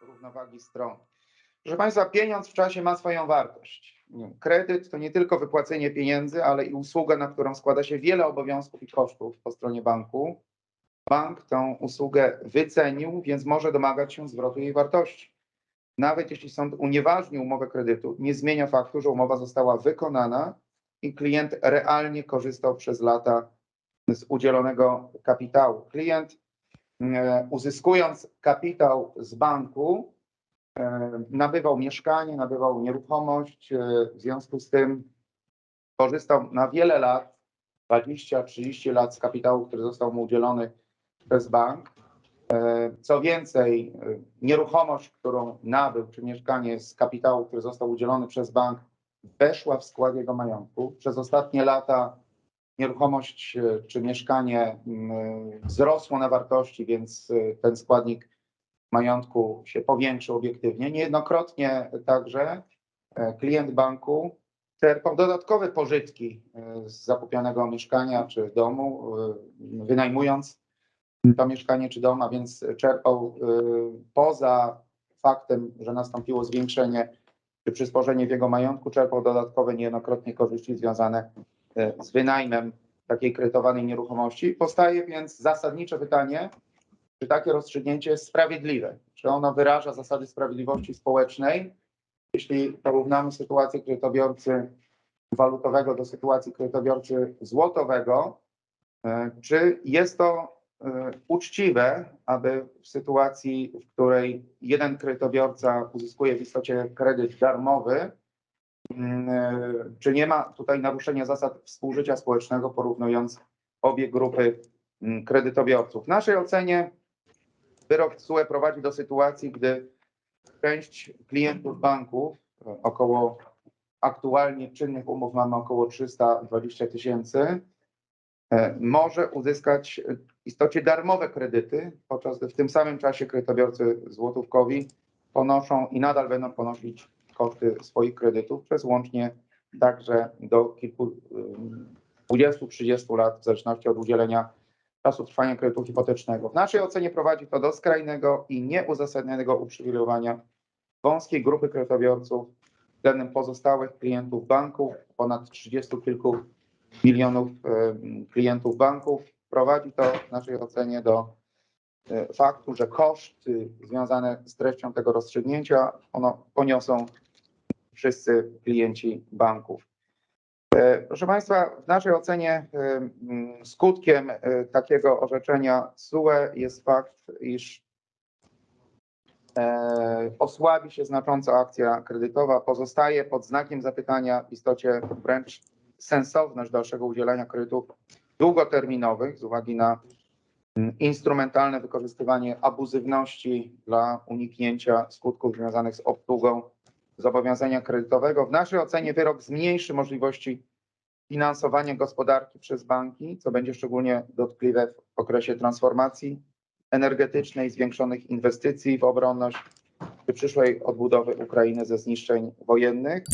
równowagi stron. Proszę Państwa, pieniądz w czasie ma swoją wartość. Kredyt to nie tylko wypłacenie pieniędzy, ale i usługa, na którą składa się wiele obowiązków i kosztów po stronie banku. Bank tę usługę wycenił, więc może domagać się zwrotu jej wartości. Nawet jeśli sąd unieważni umowę kredytu, nie zmienia faktu, że umowa została wykonana i klient realnie korzystał przez lata z udzielonego kapitału. Klient uzyskując kapitał z banku, e, nabywał mieszkanie, nabywał nieruchomość, e, w związku z tym korzystał na wiele lat, 20-30 lat z kapitału, który został mu udzielony przez bank. E, Co więcej, e, nieruchomość, którą nabył, czy mieszkanie z kapitału, który został udzielony przez bank, weszła w skład jego majątku. Przez ostatnie lata nieruchomość e, czy mieszkanie mm, wzrosło na wartości, więc e, ten składnik majątku się powiększył obiektywnie. Niejednokrotnie także e, klient banku czerpał dodatkowe pożytki e, z zakupionego mieszkania czy domu, e, wynajmując to mieszkanie czy dom, a więc czerpał poza faktem, że nastąpiło zwiększenie czy przysporzenie w jego majątku, czerpał dodatkowe niejednokrotnie korzyści związane y, z wynajmem takiej kredytowanej nieruchomości. Powstaje więc zasadnicze pytanie, czy takie rozstrzygnięcie jest sprawiedliwe? Czy ono wyraża zasady sprawiedliwości społecznej? Jeśli porównamy sytuację kredytobiorcy walutowego do sytuacji kredytobiorcy złotowego, y, czy jest to e, uczciwe, aby w sytuacji, w której jeden kredytobiorca uzyskuje w istocie kredyt darmowy, e, czy nie ma tutaj naruszenia zasad współżycia społecznego, porównując obie grupy mm, kredytobiorców. W naszej ocenie wyrok TSUE prowadzi do sytuacji, gdy część klientów banków, e, około aktualnie czynnych umów mamy około 320 tysięcy, e, może uzyskać e, w istocie darmowe kredyty, podczas gdy w tym samym czasie kredytobiorcy złotówkowi ponoszą i nadal będą ponosić koszty swoich kredytów przez łącznie także do kilku, ym, 20-30 lat, w zależności od udzielenia czasu trwania kredytu hipotecznego. W naszej ocenie prowadzi to do skrajnego i nieuzasadnionego uprzywilejowania wąskiej grupy kredytobiorców względem pozostałych klientów banków, ponad 30 kilku milionów em, klientów banków. Prowadzi to w naszej ocenie do e, faktu, że koszty związane z treścią tego rozstrzygnięcia ono poniosą wszyscy klienci banków. E, Proszę Państwa, w naszej ocenie e, skutkiem e, takiego orzeczenia SUE jest fakt, iż osłabi się znacząco akcja kredytowa, pozostaje pod znakiem zapytania w istocie wręcz sensowność dalszego udzielania kredytów długoterminowych z uwagi na instrumentalne wykorzystywanie abuzywności dla uniknięcia skutków związanych z obsługą zobowiązania kredytowego. W naszej ocenie wyrok zmniejszy możliwości finansowania gospodarki przez banki, co będzie szczególnie dotkliwe w okresie transformacji energetycznej, zwiększonych inwestycji w obronność czy przyszłej odbudowy Ukrainy ze zniszczeń wojennych.